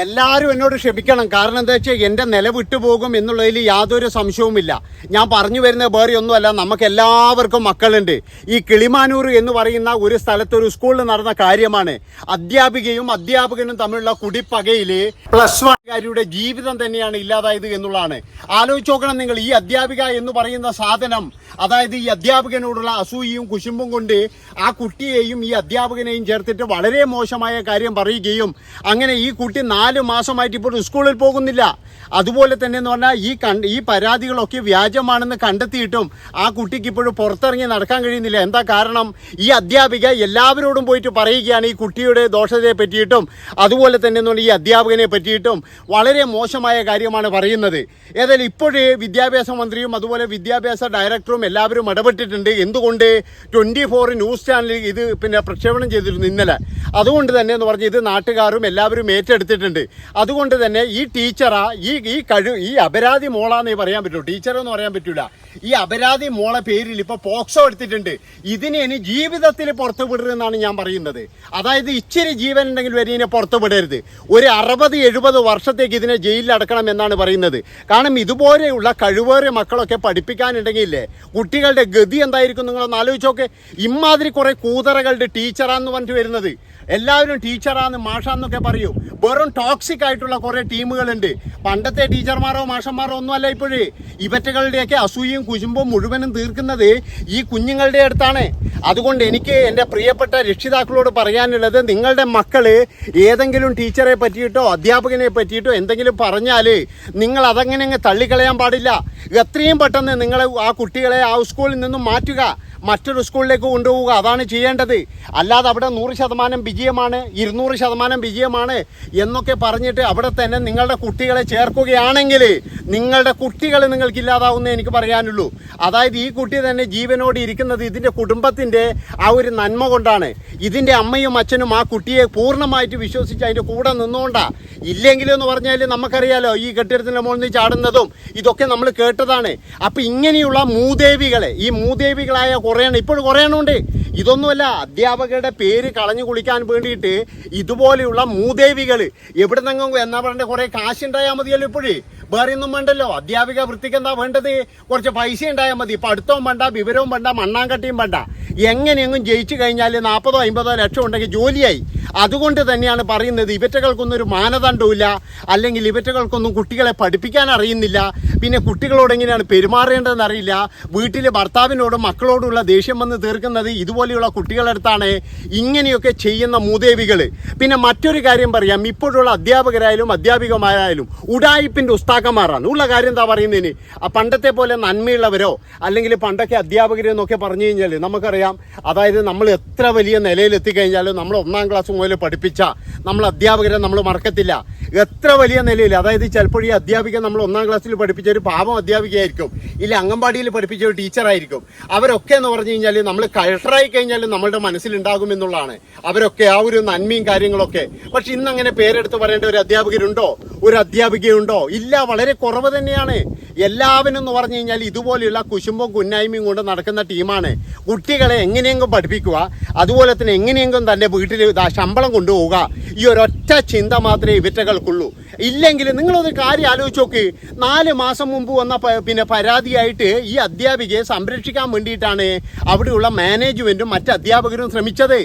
എല്ലാവരും എന്നോട് ക്ഷമിക്കണം. കാരണം എന്താ വെച്ചാൽ എന്റെ നില വിട്ടുപോകും എന്നുള്ളതിൽ യാതൊരു സംശയവുമില്ല. ഞാൻ പറഞ്ഞു വരുന്നത് വേറെ ഒന്നുമല്ല നമുക്ക് എല്ലാവർക്കും മക്കളുണ്ട്. ഈ കിളിമാനൂർ എന്ന് പറയുന്ന ഒരു സ്ഥലത്ത് ഒരു സ്കൂളിൽ നടന്ന കാര്യമാണ്. അധ്യാപികയും അധ്യാപകനും തമ്മിലുള്ള കുടിപ്പകയിൽ പ്ലസ് വൺകാരിയുടെ ജീവിതം തന്നെയാണ് ഇല്ലാതായത് എന്നുള്ളതാണ്. ആലോചിച്ച് നോക്കണം നിങ്ങൾ ഈ അധ്യാപിക എന്ന് പറയുന്ന സാധനം അതായത് ഈ അധ്യാപകനോടുള്ള അസൂയയും കുശുമ്പും കൊണ്ട് ആ കുട്ടിയെയും ഈ അധ്യാപകനെയും ചേർത്തിട്ട് വളരെ മോശമായ കാര്യം പറയുകയും അങ്ങനെ ഈ കുട്ടി നാല് മാസമായിട്ട് ഇപ്പോൾ സ്കൂളിൽ പോകുന്നില്ല. അതുപോലെ തന്നെ എന്ന് പറഞ്ഞാൽ ഈ കണ്ട് ഈ പരാതികളൊക്കെ വ്യാജമാണെന്ന് കണ്ടെത്തിയിട്ടും ആ കുട്ടിക്ക് ഇപ്പോഴും പുറത്തിറങ്ങി നടക്കാൻ കഴിയുന്നില്ല. എന്താ കാരണം? ഈ അധ്യാപിക എല്ലാവരോടും പോയിട്ട് പറയുകയാണ് ഈ കുട്ടിയുടെ ദോഷത്തെ പറ്റിയിട്ടും അതുപോലെ തന്നെ എന്ന് പറഞ്ഞാൽ ഈ അധ്യാപകനെ പറ്റിയിട്ടും വളരെ മോശമായ കാര്യമാണ് പറയുന്നത്. ഏതായാലും ഇപ്പോഴേ വിദ്യാഭ്യാസ മന്ത്രിയും അതുപോലെ വിദ്യാഭ്യാസ ഡയറക്ടറും എല്ലാവരും ഇടപെട്ടിട്ടുണ്ട്. എന്തുകൊണ്ട് ട്വന്റി ഫോർ ന്യൂസ് ചാനലിൽ ഇത് പിന്നെ പ്രക്ഷേപണം ചെയ്തിരുന്നു ഇന്നലെ? അതുകൊണ്ട് തന്നെ എന്ന് പറഞ്ഞ് ഇത് നാട്ടുകാരും എല്ലാവരും ഏറ്റെടുത്തിട്ടുണ്ട്. അതുകൊണ്ട് തന്നെ ഈ ടീച്ചറാ ഈ ഈ കഴിവ് ഈ അപരാധി മോളാന്നേ പറയാൻ പറ്റൂ. ടീച്ചറെന്ന് പറയാൻ പറ്റൂല. ഈ അപരാധി മോളെ പേരിൽ ഇപ്പോൾ പോക്സോ എടുത്തിട്ടുണ്ട്. ഇതിനെ ഇനി ജീവിതത്തിൽ പുറത്തു വിടരുതെന്നാണ് ഞാൻ പറയുന്നത്. അതായത് ഇച്ചിരി ജീവൻ ഉണ്ടെങ്കിൽ വരെ ഇതിനെ പുറത്തു വിടരുത് ഒരു അറുപത് എഴുപത് വർഷത്തേക്ക് ഇതിനെ ജയിലിൽ അടക്കണം എന്നാണ് പറയുന്നത്. കാരണം ഇതുപോലെയുള്ള കഴിവേറിയ മക്കളൊക്കെ പഠിപ്പിക്കാനുണ്ടെങ്കിലേ കുട്ടികളുടെ ഗതി എന്തായിരിക്കും നിങ്ങളൊന്ന് ആലോചിച്ചോക്കെ ഇമാതിരി കുറെ കൂതറകളുടെ ടീച്ചറാന്ന് പറഞ്ഞിട്ട് വരുന്നത്. എല്ലാവരും ടീച്ചറാന്ന് മാഷാന്നൊക്കെ പറയൂ. വെറും ടോക്സിക് ആയിട്ടുള്ള കുറേ ടീമുകളുണ്ട്. പണ്ടത്തെ ടീച്ചർമാരോ മാഷന്മാരോ ഒന്നുമല്ല ഇപ്പോഴേ. ഇവറ്റകളുടെയൊക്കെ അസൂയയും കുശുമ്പും മുഴുവനും തീർക്കുന്നത് ഈ കുഞ്ഞുങ്ങളുടെ അടുത്താണ്. അതുകൊണ്ട് എനിക്ക് എന്റെ പ്രിയപ്പെട്ട രക്ഷിതാക്കളോട് പറയാനുള്ളത് നിങ്ങളുടെ മക്കൾ ഏതെങ്കിലും ടീച്ചറെ പറ്റിയിട്ടോ അധ്യാപകനെ പറ്റിയിട്ടോ എന്തെങ്കിലും പറഞ്ഞാൽ നിങ്ങൾ അതങ്ങനെ അങ്ങ് തള്ളിക്കളയാൻ പാടില്ല. എത്രയും പെട്ടെന്ന് നിങ്ങൾ ആ കുട്ടികളെ ആ സ്കൂളിൽ നിന്നും മാറ്റുക. മറ്റൊരു സ്കൂളിലേക്ക് കൊണ്ടുപോവുക. അതാണ് ചെയ്യേണ്ടത്. അല്ലാതെ അവിടെ നൂറ് ശതമാനം വിജയമാണ് ഇരുന്നൂറ് ശതമാനം വിജയമാണ് എന്നൊക്കെ പറഞ്ഞിട്ട് അവിടെ തന്നെ നിങ്ങളുടെ കുട്ടികളെ ചേർക്കുകയാണെങ്കിൽ നിങ്ങളുടെ കുട്ടികളെ നിങ്ങൾക്ക് ഇല്ലാതാവുന്ന എനിക്ക് പറയാനുള്ളൂ. അതായത് ഈ കുട്ടി തന്നെ ജീവനോട് ഇരിക്കുന്നത് ഇതിന്റെ കുടുംബത്തിന്റെ ആ ഒരു നന്മ കൊണ്ടാണ്. ഇതിന്റെ അമ്മയും അച്ഛനും ആ കുട്ടിയെ പൂർണമായിട്ട് വിശ്വസിച്ച് അതിന്റെ കൂടെ നിന്നുകൊണ്ടാ ഇല്ലെങ്കിലെന്ന് പറഞ്ഞാൽ നമുക്കറിയാലോ ഈ കെട്ടിടത്തിന്റെ മുകളിൽ നിന്ന് ചാടുന്നതും ഇതൊക്കെ നമ്മൾ കേട്ടതാണ്. അപ്പം ഇങ്ങനെയുള്ള മൂദേവികളെ ഈ മൂദേവികളായ കുറേയാണ് ഇപ്പോഴും കുറേണുണ്ട് ഇതൊന്നുമല്ല അധ്യാപകരുടെ പേര് കളഞ്ഞു കുളിക്കാൻ വേണ്ടിയിട്ട് ഇതുപോലെയുള്ള മൂദേവികൾ എവിടെ നിന്നും എന്നാ പറയണ്ടേ കുറേ കാശുണ്ടായാൽ മതിയല്ലോ ഇപ്പോഴേ. വേറെ ഒന്നും വേണ്ടല്ലോ. അധ്യാപിക വൃത്തിക്ക് എന്താ വേണ്ടത്? കുറച്ച് പൈസ ഉണ്ടായാൽ മതി. പഠിത്തവും വേണ്ട വിവരവും വേണ്ട മണ്ണാങ്കട്ടിയും വേണ്ട. എങ്ങനെയെങ്കിലും ജയിച്ചു കഴിഞ്ഞാൽ നാൽപ്പതോ അമ്പതോ ലക്ഷം ഉണ്ടെങ്കിൽ ജോലിയായി. അതുകൊണ്ട് തന്നെയാണ് പറയുന്നത് ഇവറ്റകൾക്കൊന്നും ഒരു മാനദണ്ഡവുമില്ല. അല്ലെങ്കിൽ ഇവറ്റകൾക്കൊന്നും കുട്ടികളെ പഠിപ്പിക്കാൻ അറിയുന്നില്ല. പിന്നെ കുട്ടികളോട് എങ്ങനെയാണ് പെരുമാറേണ്ടതെന്ന് അറിയില്ല. വീട്ടിലെ ഭർത്താവിനോടും മക്കളോടുള്ള ദേഷ്യം വന്ന് തീർക്കുന്നത് ഇതുപോലെയുള്ള കുട്ടികളടുത്താണ് ഇങ്ങനെയൊക്കെ ചെയ്യുന്ന മൂദേവികൾ. പിന്നെ മറ്റൊരു കാര്യം പറയാം. ഇപ്പോഴുള്ള അധ്യാപകരായാലും അധ്യാപികമാരായാലും ഉടായിപ്പിന്റെ ഉസ്താക്കന്മാരാണ്. ഉള്ള കാര്യം എന്താ പറയുന്നതിന്? പണ്ടത്തെ പോലെ നന്മയുള്ളവരോ അല്ലെങ്കിൽ പണ്ടൊക്കെ അധ്യാപകരെന്നൊക്കെ പറഞ്ഞു കഴിഞ്ഞാൽ നമുക്കറിയാം. അതായത് നമ്മൾ എത്ര വലിയ നിലയിലെത്തിക്കഴിഞ്ഞാലും നമ്മൾ ഒന്നാം ക്ലാസ് മുതൽ പഠിപ്പിച്ച നമ്മൾ അധ്യാപകരെ നമ്മൾ മറക്കത്തില്ല. എത്ര വലിയ നിലയിൽ അതായത് ചിലപ്പോൾ ഈ അധ്യാപിക നമ്മൾ ഒന്നാം ക്ലാസ്സിൽ പഠിപ്പിച്ച ഒരു പാവം അധ്യാപികയായിരിക്കും. ഇല്ല അംഗൻവാടിയിൽ പഠിപ്പിച്ച ഒരു ടീച്ചറായിരിക്കും. അവരൊക്കെ എന്ന് പറഞ്ഞു കഴിഞ്ഞാൽ നമ്മൾ കഴട്ടറായി കഴിഞ്ഞാൽ നമ്മളുടെ മനസ്സിലുണ്ടാകും എന്നുള്ളതാണ്. അവരൊക്കെ ആ ഒരു നന്മയും കാര്യങ്ങളൊക്കെ. പക്ഷെ ഇന്ന് അങ്ങനെ പേരെടുത്ത് പറയേണ്ട ഒരു അധ്യാപകരുണ്ടോ? ഒരു അധ്യാപികയുണ്ടോ? ഇല്ല വളരെ കുറവ് തന്നെയാണ്. എല്ലാവരും എന്ന് പറഞ്ഞു കഴിഞ്ഞാൽ ഇതുപോലെയുള്ള കുശുമ്പും കുന്നായ്മയും കൊണ്ട് നടക്കുന്ന ടീമാണ്. കുട്ടികളെ എങ്ങനെയെങ്കിലും പഠിപ്പിക്കുക അതുപോലെ തന്നെ എങ്ങനെയെങ്കിലും തന്റെ വീട്ടിൽ ശമ്പളം കൊണ്ടുപോവുക. ഈ ഒരൊറ്റ ചിന്ത മാത്രമേ ഇവറ്റകൾക്കുള്ളൂ. ഇല്ലെങ്കിൽ നിങ്ങളൊരു കാര്യം ആലോചിച്ച് നോക്ക്. നാല് മാസം മുമ്പ് വന്ന പിന്നെ പരാതിയായിട്ട് ഈ അധ്യാപികയെ സംരക്ഷിക്കാൻ വേണ്ടിയിട്ടാണ് അവിടെയുള്ള മാനേജ്മെന്റും മറ്റ് അധ്യാപകരും ശ്രമിച്ചത്.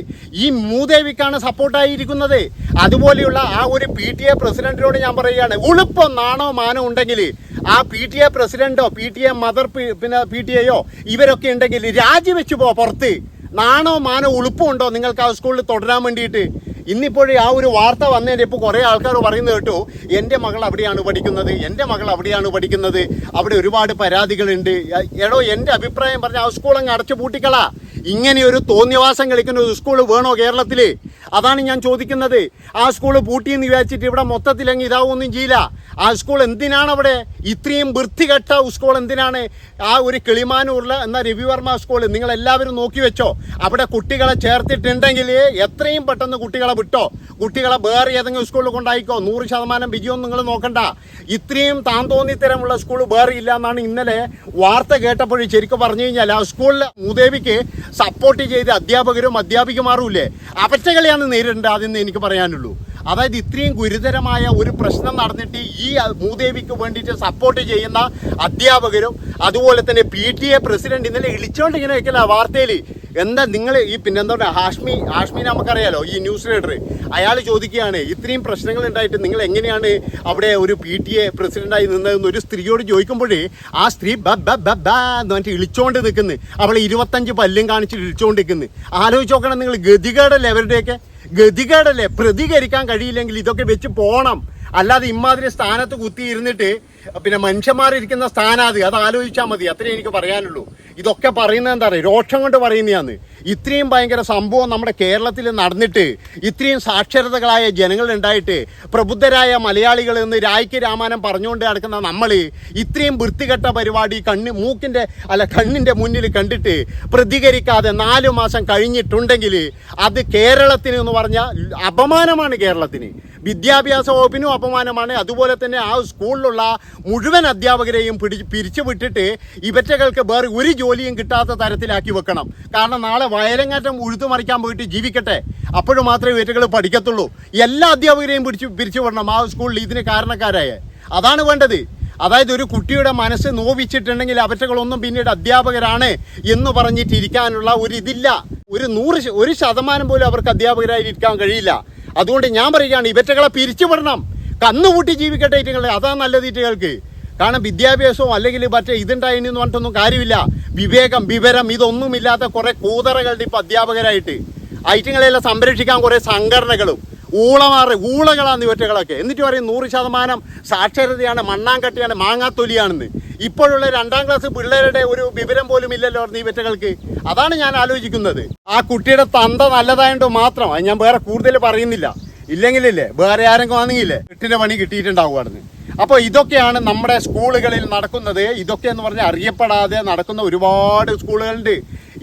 ഈ മൂദേവിക്കാണ് സപ്പോർട്ടായിരിക്കുന്നത്. അതുപോലെയുള്ള ആ ഒരു പി ടി എ പ്രസിഡന്റിനോട് ഞാൻ പറയുകയാണ് ഉളുപ്പം നാണോ മാനോ ഉണ്ടെങ്കിൽ ആ പി ടി എ പ്രസിഡന്റോ പി ടി എ മദർ പിന്നെ പി ടി എയോ ഇവരൊക്കെ ഉണ്ടെങ്കിൽ രാജിവെച്ച് പോ പുറത്ത്. നാണോ മാനോ ഉളുപ്പുണ്ടോ നിങ്ങൾക്ക് ആ സ്കൂളിൽ തുടരാൻ വേണ്ടിയിട്ട്? ഇന്നിപ്പോഴേ ആ ഒരു വാർത്ത വന്നതിന്റെ ഇപ്പോൾ കുറേ ആൾക്കാർ പറയുന്നത് കേട്ടു എന്റെ മകൾ അവിടെയാണ് പഠിക്കുന്നത് എന്റെ മകൾ അവിടെയാണ് പഠിക്കുന്നത് അവിടെ ഒരുപാട് പരാതികളുണ്ട്. എടോ എന്റെ അഭിപ്രായം പറഞ്ഞ ആ സ്കൂൾ അങ്ങ് അടച്ചു പൂട്ടിക്കളാ. ഇങ്ങനെ ഒരു തോന്നിയവാസം കളിക്കുന്ന ഒരു സ്കൂൾ വേണോ കേരളത്തിൽ അതാണ് ഞാൻ ചോദിക്കുന്നത്. ആ സ്കൂൾ പൂട്ടിയെന്ന് വിചാരിച്ചിട്ട് ഇവിടെ മൊത്തത്തിൽ അങ്ങ് ഇതാവൊന്നും ചെയ്യില്ല. ആ സ്കൂൾ എന്തിനാണ് അവിടെ? ഇത്രയും വൃത്തികെട്ട സ്കൂൾ എന്തിനാണ്? ആ ഒരു കിളിമാനൂരിൽ എന്ന രവിവർമ്മ സ്കൂൾ നിങ്ങൾ എല്ലാവരും നോക്കി വെച്ചോ. അവിടെ കുട്ടികളെ ചേർത്തിട്ടുണ്ടെങ്കിൽ എത്രയും പെട്ടെന്ന് കുട്ടികളെ വിട്ടോ? കുട്ടികളെ വേറെ ഏതെങ്കിലും സ്കൂളിൽ കൊണ്ടായിക്കോ? നൂറ് ശതമാനം വിജയം നിങ്ങൾ നോക്കണ്ട. ഇത്രയും താൻ തോന്നിത്തരമുള്ള സ്കൂൾ വേറെ ഇല്ല എന്നാണ് ഇന്നലെ വാർത്ത കേട്ടപ്പോഴും ശരിക്കും പറഞ്ഞു കഴിഞ്ഞാൽ ആ സ്കൂളിൽ മൂദേവിക്ക് സപ്പോർട്ട് ചെയ്ത് അധ്യാപകരും അധ്യാപികമാരും ഇല്ലേ അവറ്റകളെയാണ് നേരിടേണ്ടത് അതെന്ന് എനിക്ക് പറയാനുള്ളൂ. അതായത് ഇത്രയും ഗുരുതരമായ ഒരു പ്രശ്നം നടന്നിട്ട് ഈ മൂദേവിക്ക് വേണ്ടിയിട്ട് സപ്പോർട്ട് ചെയ്യുന്ന അധ്യാപകരും അതുപോലെ തന്നെ പി ടി എ പ്രസിഡന്റ് ഇന്നലെ ഇളിച്ചോണ്ട് ഇങ്ങനെ വെക്കല വാർത്തയിൽ എന്താ നിങ്ങൾ ഈ പിന്നെ എന്താ പറയുക ഹാഷ്മി ഹാഷ്മി നമുക്കറിയാലോ ഈ ന്യൂസ് റീഡർ. അയാൾ ചോദിക്കുകയാണ് ഇത്രയും പ്രശ്നങ്ങൾ ഉണ്ടായിട്ട് നിങ്ങൾ എങ്ങനെയാണ് അവിടെ ഒരു പി ടി എ പ്രസിഡന്റായി നിന്നതെന്ന് ഒരു സ്ത്രീയോട് ചോദിക്കുമ്പോഴേ ആ സ്ത്രീ ബ ബ ബ ബ എന്ന് പറഞ്ഞിട്ട് ഇളിച്ചോണ്ട് നിൽക്കുന്നു. അവൾ ഇരുപത്തഞ്ച് പല്ലും കാണിച്ചിട്ട് ഇളിച്ചോണ്ട് നിൽക്കുന്നു. ആലോചിച്ച് നോക്കണം നിങ്ങൾ ഗതികേടല്ലേ അവരുടെയൊക്കെ? ഗതികേടല്ലേ പ്രതികരിക്കാൻ കഴിയില്ലെങ്കിൽ ഇതൊക്കെ വെച്ച് പോണം. അല്ലാതെ ഇമാതിരി സ്ഥാനത്ത് കുത്തിയിരുന്നിട്ട് പിന്നെ മനുഷ്യന്മാരിരിക്കുന്ന സ്ഥാനാത് അത്. ആലോചിച്ചാൽ മതി. അത്രേ എനിക്ക് പറയാനുള്ളൂ. ഇതൊക്കെ പറയുന്നത് എന്താ പറയുക രോക്ഷം കൊണ്ട് പറയുന്നതാണ്. ഇത്രയും ഭയങ്കര സംഭവം നമ്മുടെ കേരളത്തിൽ നടന്നിട്ട് ഇത്രയും സാക്ഷരതകളായ ജനങ്ങൾ ഉണ്ടായിട്ട് പ്രബുദ്ധരായ മലയാളികൾ എന്ന് രായ്ക്ക് രാമാനം പറഞ്ഞുകൊണ്ട് നടക്കുന്ന നമ്മൾ ഇത്രയും വൃത്തികെട്ട പരിപാടി കണ്ണ് മൂക്കിന്റെ അല്ല കണ്ണിന്റെ മുന്നിൽ കണ്ടിട്ട് പ്രതികരിക്കാതെ നാലു മാസം കഴിഞ്ഞിട്ടുണ്ടെങ്കിൽ അത് കേരളത്തിന് എന്ന് പറഞ്ഞാൽ അപമാനമാണ് കേരളത്തിന്. വിദ്യാഭ്യാസ വകുപ്പിനും അപമാനമാണ്. അതുപോലെ തന്നെ ആ സ്കൂളിലുള്ള മുഴുവൻ അധ്യാപകരെയും പിടി പിരിച്ചു വിട്ടിട്ട് ഇവറ്റകൾക്ക് വേറെ ഒരു ജോലിയും കിട്ടാത്ത തരത്തിലാക്കി വെക്കണം. കാരണം നാളെ വയലങ്ങാറ്റം ഉഴുത്തുമറിക്കാൻ പോയിട്ട് ജീവിക്കട്ടെ. അപ്പോഴും മാത്രമേ ഇവറ്റകൾ പഠിക്കത്തുള്ളൂ. എല്ലാ അധ്യാപകരെയും പിടിച്ചു പിരിച്ചു വിടണം ആ സ്കൂളിൽ ഇതിന് കാരണക്കാരായ. അതാണ് വേണ്ടത്. അതായത് ഒരു കുട്ടിയുടെ മനസ്സ് നോവിച്ചിട്ടുണ്ടെങ്കിൽ അവറ്റകളൊന്നും പിന്നീട് അധ്യാപകരാണ് എന്ന് പറഞ്ഞിട്ടിരിക്കാനുള്ള ഒരു ഇതില്ല. ഒരു നൂറ് ഒരു ശതമാനം പോലും അവർക്ക് അധ്യാപകരായി ഇരിക്കാൻ കഴിയില്ല. അതുകൊണ്ട് ഞാൻ പറയുകയാണ് ഇവറ്റകളെ പിരിച്ചുവിടണം. കന്നുകൂട്ടി ജീവിക്കട്ടെ ഇറ്റുകളെ അതാ നല്ലത് ഇറ്റുകൾക്ക്. കാരണം വിദ്യാഭ്യാസവും അല്ലെങ്കിൽ മറ്റേ ഇതുണ്ടായിന്ന് പറഞ്ഞിട്ടൊന്നും കാര്യമില്ല. വിവേകം വിവരം ഇതൊന്നുമില്ലാത്ത കുറെ കൂതറകളുടെ ഇപ്പം അധ്യാപകരായിട്ട്. ഐറ്റങ്ങളെല്ലാം സംരക്ഷിക്കാൻ കുറേ സംഘടനകളും. ഊളമാറ് ഊളകളാണ് ഇവറ്റകളൊക്കെ. എന്നിട്ട് പറയും നൂറ് ശതമാനം സാക്ഷരതയാണ് മണ്ണാങ്കട്ടിയാണ് മാങ്ങാത്തൊലിയാണെന്ന്. ഇപ്പോഴുള്ള രണ്ടാം ക്ലാസ് പിള്ളേരുടെ ഒരു വിവരം പോലും ഇല്ലല്ലോ നീ വെറ്റകൾക്ക്. അതാണ് ഞാൻ ആലോചിക്കുന്നത്. ആ കുട്ടിയുടെ തന്ത നല്ലതായതുകൊണ്ട് മാത്രം അത് ഞാൻ വേറെ കൂടുതൽ പറയുന്നില്ല. ഇല്ലെങ്കിലില്ലേ വേറെ ആരെങ്കിലും ആണെങ്കിലേ എട്ടിന്റെ പണി കിട്ടിയിട്ടുണ്ടാവുകയാണെന്ന് അപ്പോൾ ഇതൊക്കെയാണ് നമ്മുടെ സ്കൂളുകളിൽ നടക്കുന്നത്. ഇതൊക്കെ എന്ന് പറഞ്ഞാൽ അറിയപ്പെടാതെ നടക്കുന്ന ഒരുപാട് സ്കൂളുകളുണ്ട്.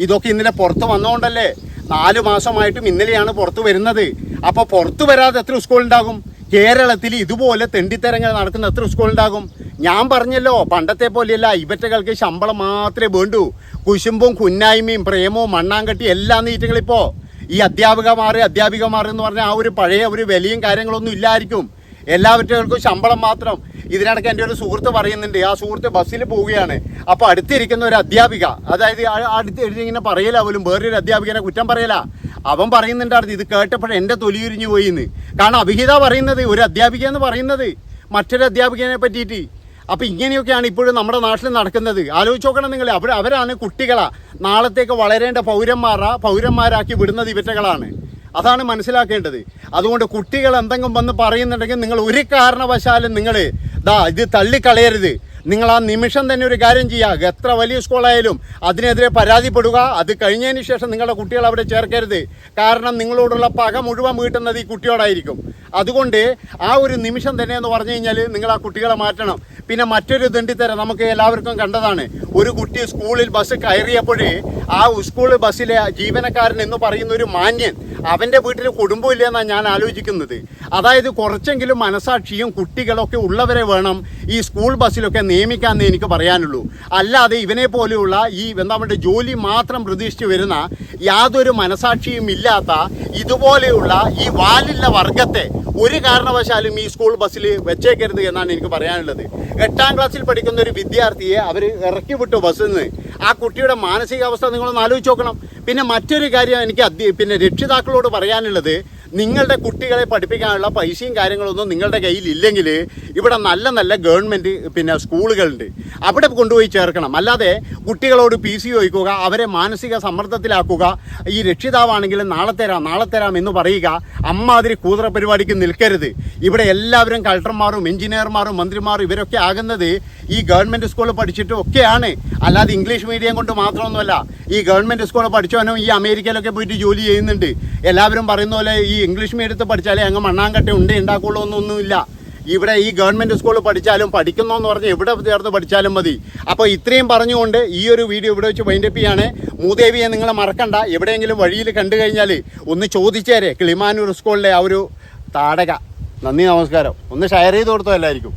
ഇതൊക്കെ ഇന്നലെ പുറത്ത് വന്നുകൊണ്ടല്ലേ നാല് മാസമായിട്ടും ഇന്നലെയാണ് പുറത്ത് വരുന്നത്. അപ്പോൾ പുറത്ത് വരാതെ എത്ര സ്കൂളുണ്ടാകും? കേരളത്തിൽ ഇതുപോലെ തെണ്ടിത്തരങ്ങൾ നടക്കുന്ന എത്ര സ്കൂൾ ഉണ്ടാകും ഞാൻ പറഞ്ഞല്ലോ പണ്ടത്തെ പോലെയല്ല ഇവറ്റകൾക്ക് ശമ്പളം മാത്രമേ വേണ്ടൂ. കുശുമ്പും കുന്നായ്മയും പ്രേമവും മണ്ണാങ്കട്ടി എല്ലാം നീറ്റങ്ങളിപ്പോ ഈ അധ്യാപികമാർ അധ്യാപികമാർ എന്ന് പറഞ്ഞാൽ ആ ഒരു പഴയ ഒരു വിലയും കാര്യങ്ങളൊന്നും ഇല്ലായിരിക്കും. എല്ലാവറ്റകൾക്കും ശമ്പളം മാത്രം. ഇതിനിടയ്ക്ക് എന്റെ ഒരു സുഹൃത്ത് പറയുന്നുണ്ട് ആ സുഹൃത്ത് ബസ്സിൽ പോവുകയാണ്. അപ്പോൾ അടുത്തിരിക്കുന്ന ഒരു അധ്യാപിക അതായത് അടുത്ത് ഇങ്ങനെ പറയല പോലും വേറൊരു അധ്യാപികനെ കുറ്റം പറയില്ല അവൻ പറയുന്നുണ്ടായിരുന്നു ഇത് കേട്ടപ്പോൾ എന്റെ തൊലിയുരിഞ്ഞു പോയിന്ന്. കാരണം അഭിഹിത പറയുന്നത് ഒരു അധ്യാപിക എന്ന് പറയുന്നത് മറ്റൊരു അധ്യാപികനെ പറ്റിയിട്ട്. അപ്പം ഇങ്ങനെയൊക്കെയാണ് ഇപ്പോഴും നമ്മുടെ നാട്ടിൽ നടക്കുന്നത്. ആലോചിച്ച് നോക്കണം നിങ്ങൾ അവർ അവരാണ് കുട്ടികളാ. നാളത്തേക്ക് വളരേണ്ട പൗരന്മാരാ പൗരന്മാരാക്കി വിടുന്നത് ഇവറ്റകളാണ്. അതാണ് മനസ്സിലാക്കേണ്ടത്. അതുകൊണ്ട് കുട്ടികൾ എന്തെങ്കിലും വന്ന് പറയുന്നുണ്ടെങ്കിൽ നിങ്ങൾ ഒരു കാരണവശാലും നിങ്ങൾ ദാ ഇത് തള്ളിക്കളയരുത്. നിങ്ങൾ ആ നിമിഷം തന്നെ ഒരു കാര്യം ചെയ്യുക. എത്ര വലിയ സ്കൂളായാലും അതിനെതിരെ പരാതിപ്പെടുക. അത് കഴിഞ്ഞതിന് ശേഷം നിങ്ങളുടെ കുട്ടികൾ അവിടെ ചേർക്കരുത്. കാരണം നിങ്ങളോടുള്ള പക മുഴുവൻ വീട്ടുന്നത് ഈ കുട്ടിയോടായിരിക്കും. അതുകൊണ്ട് ആ ഒരു നിമിഷം തന്നെ എന്ന് പറഞ്ഞു കഴിഞ്ഞാൽ നിങ്ങൾ ആ കുട്ടികളെ മാറ്റണം. പിന്നെ മറ്റൊരു ദണ്ഡിത്തരം നമുക്ക് എല്ലാവർക്കും കണ്ടതാണ്. ഒരു കുട്ടി സ്കൂളിൽ ബസ് കയറിയപ്പോഴേ ആ സ്കൂൾ ബസ്സിലെ ജീവനക്കാരൻ എന്ന് പറയുന്ന ഒരു മാന്യൻ അവന്റെ വീട്ടിൽ കുടുംബമില്ല എന്നാണ് ഞാൻ ആലോചിക്കുന്നത്. അതായത് കുറച്ചെങ്കിലും മനസാക്ഷിയും കുട്ടികളൊക്കെ ഉള്ളവരെ വേണം ഈ സ്കൂൾ ബസ്സിലൊക്കെ നിയമിക്കാമെന്ന് എനിക്ക് പറയാനുള്ളൂ. അല്ലാതെ ഇവനെ പോലെയുള്ള ഈ എന്താ പറയുക ജോലി മാത്രം പ്രതീക്ഷിച്ച് വരുന്ന യാതൊരു മനസാക്ഷിയും ഇല്ലാത്ത ഇതുപോലെയുള്ള ഈ വാലില്ല വർഗത്തെ ഒരു കാരണവശാലും ഈ സ്കൂൾ ബസ്സിൽ വെച്ചേക്കരുത് എന്നാണ് എനിക്ക് പറയാനുള്ളത്. എട്ടാം ക്ലാസ്സിൽ പഠിക്കുന്ന ഒരു വിദ്യാർത്ഥിയെ അവർ ഇറക്കി വിട്ടു ബസ്സിൽ നിന്ന് ആ കുട്ടിയുടെ മാനസികാവസ്ഥ നിങ്ങളൊന്ന് ആലോചിച്ച് നോക്കണം. പിന്നെ മറ്റൊരു കാര്യം എനിക്ക് പിന്നെ രക്ഷിതാക്കളോട് പറയാനുള്ളത് നിങ്ങളുടെ കുട്ടികളെ പഠിപ്പിക്കാനുള്ള പൈസയും കാര്യങ്ങളൊന്നും നിങ്ങളുടെ കയ്യിൽ ഇല്ലെങ്കിൽ ഇവിടെ നല്ല നല്ല ഗവൺമെന്റ് പിന്നെ സ്കൂളുകളുണ്ട്. അവിടെ കൊണ്ടുപോയി ചേർക്കണം. അല്ലാതെ കുട്ടികളോട് പി സി ചോദിക്കുക അവരെ മാനസിക സമ്മർദ്ദത്തിലാക്കുക ഈ രക്ഷിതാവാണെങ്കിലും നാളെ തരാം നാളെ തരാം എന്ന് പറയുക അമ്മാതിരി കൂതറ പരിപാടിക്ക് നിൽക്കരുത്. ഇവിടെ എല്ലാവരും കളക്ടർമാരും എഞ്ചിനീയർമാരും മന്ത്രിമാരും ഇവരൊക്കെ ആകുന്നത് ഈ ഗവൺമെന്റ് സ്കൂളിൽ പഠിച്ചിട്ടും ഒക്കെയാണ്. അല്ലാതെ ഇംഗ്ലീഷ് മീഡിയം കൊണ്ട് മാത്രമൊന്നുമല്ല ഈ ഗവൺമെന്റ് സ്കൂളിൽ പഠിച്ചവനും ഈ അമേരിക്കയിലൊക്കെ പോയിട്ട് ജോലി ചെയ്യുന്നുണ്ട്. എല്ലാവരും പറയുന്ന പോലെ ഈ ഇംഗ്ലീഷ് മീഡിയത്തിൽ പഠിച്ചാലേ അങ്ങ് മണ്ണാങ്കട്ട ഉണ്ട് ഉണ്ടാക്കുള്ളൂ എന്നൊന്നുമില്ല. ഇവിടെ ഈ ഗവൺമെന്റ് സ്കൂളിൽ പഠിച്ചാലും പഠിക്കുന്നോന്ന് പറഞ്ഞ് എവിടെ ചേർന്ന് പഠിച്ചാലും മതി. അപ്പോൾ ഇത്രയും പറഞ്ഞുകൊണ്ട് ഈ ഒരു വീഡിയോ ഇവിടെ വെച്ച് വൈൻഡപ്പ് ചെയ്യാണ്. മൂദേവിയെ നിങ്ങൾ മറക്കണ്ട. എവിടെയെങ്കിലും വഴിയിൽ കണ്ടു കഴിഞ്ഞാൽ ഒന്ന് ചോദിച്ചേരെ കിളിമാനൂർ സ്കൂളിലെ ആ ഒരു താടക. നന്ദി നമസ്കാരം. ഒന്ന് ഷെയർ ചെയ്ത് കൊടുത്തോ എല്ലാവർക്കും.